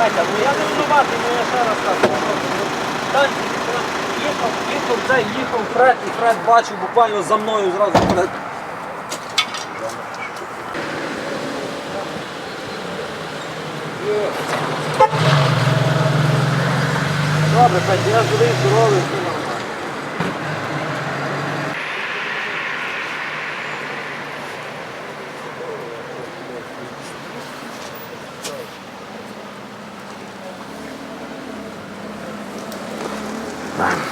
Петя, ну я не винуватий, ну я ще раз кажу. Танці їхав, їхав цей, їхав Фред, і Фред бачив буквально за мною зразу Фред. Добре, Петя, я живий, здоровий, все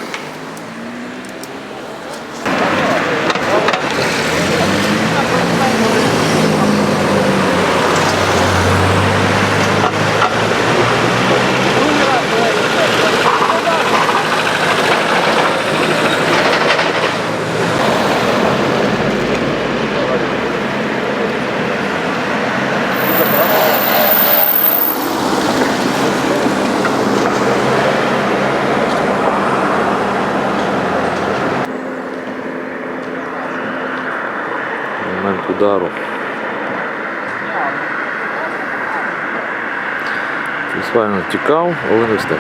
удару. Спально тікав, але не встиг.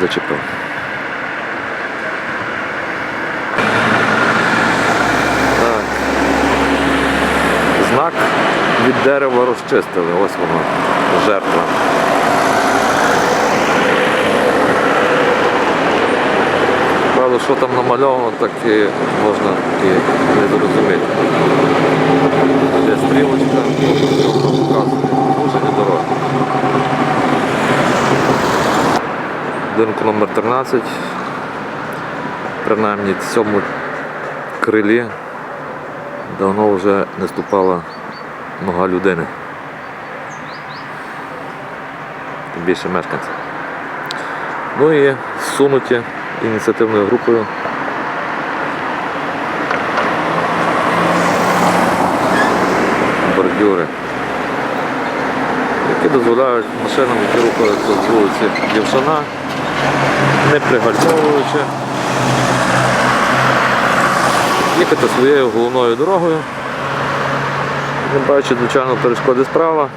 Зачепив. Так. Знак від дерева розчистили. Ось воно. Жертва. Правда, що там намальовано, так і можна і не зрозуміти. Де стрілочка, показує. Дуже недорого. Будинку номер 13. Принаймні в цьому крилі давно вже не ступала нога людини. Тим більше мешканців. Ну і сунуті ініціативною групою бордюри, які дозволяють машинам, які з вулиці Дівшана, не пригальмовуючи, їхати своєю головною дорогою, не бачачи, звичайно, перешкоди справа,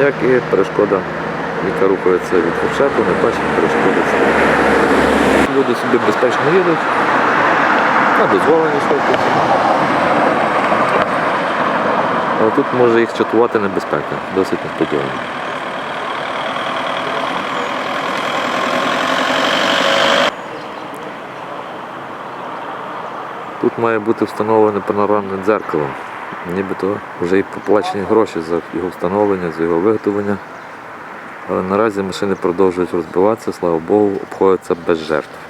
як і перешкода, яка рухається від фуршету, не бачить перешкоди справа. Люди собі безпечно їдуть, на дозволеній швидкості. Але тут може їх чатувати небезпека, досить несподівано. Тут має бути встановлене панорамне дзеркало. Нібито вже і поплачені гроші за його встановлення, за його виготовлення. Але наразі машини продовжують розбиватися, слава Богу, обходяться без жертв.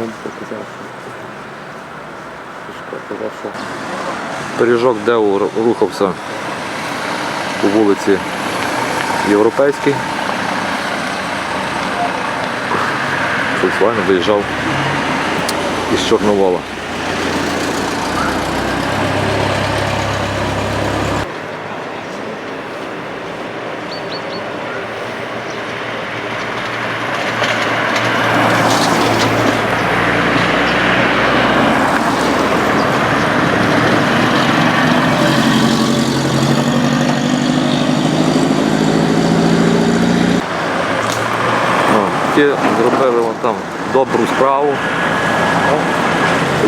Він показав, що сказав, що Пиріжок Деу рухався по вулиці Європейській. Volkswagen виїжджав із Чорновола. Ну, Ті зробили вон там добру справу.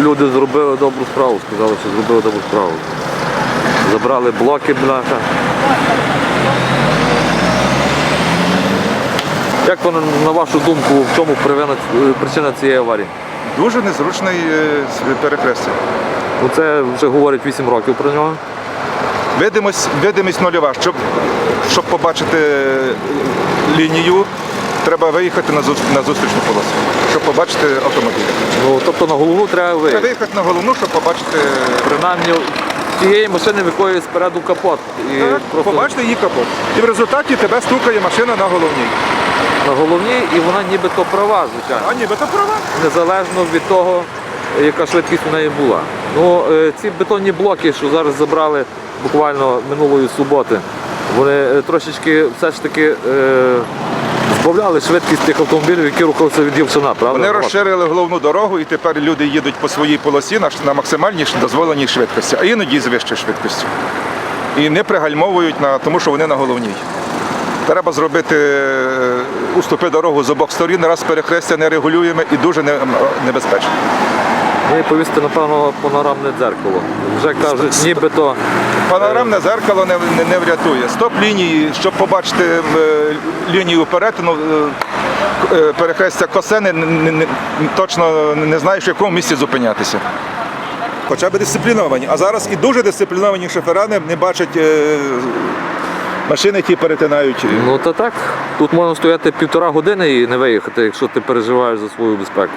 Люди зробили добру справу, сказали, що зробили добру справу. Забрали блоки бляха. Як воно, на вашу думку, в чому причина цієї аварії? Дуже незручний е, перехрестя. Ну, це вже говорять 8 років про нього. Видимость, видимість нульова. Щоб, щоб побачити е, лінію, треба виїхати на, на зустрічну полосу, щоб побачити автомобіль. Ну, тобто на головну треба Треба виїхати. виїхати на головну, щоб побачити, Принаймні тієї машини, в якої спереду капот. І так, просто побачити її капот. І в результаті тебе стукає машина на головній. на головній, і вона нібито права, звичайно. А ніби то права. незалежно від того, яка швидкість у неї була. Ну, е, ці бетонні блоки, що зараз забрали буквально минулої суботи, вони е, трошечки все ж таки е, збавляли швидкість тих автомобілів, які рухалися від Євсуна, правда? Вони розширили головну дорогу, і тепер люди їдуть по своїй полосі на, на максимальній дозволеній швидкості, а іноді з вищою швидкістю. І не пригальмовують, на, тому що вони на головній. Треба зробити е, уступи дорогу з обох сторін, раз перехрестя не регулюємо і дуже не- небезпечно. Ну і повісти, напевно, панорамне дзеркало. Вже кажуть, нібито Панорамне зеркало не, не, не врятує. Стоп лінії, щоб побачити е, лінію перетину, е, е, перехрестя косе, не, не, не- точно не знаєш, в якому місці зупинятися. Хоча б дисципліновані. А зараз і дуже дисципліновані шофера не, бачать е, машини, які перетинають. Ну та так, тут можна стояти півтора години і не виїхати, якщо ти переживаєш за свою безпеку.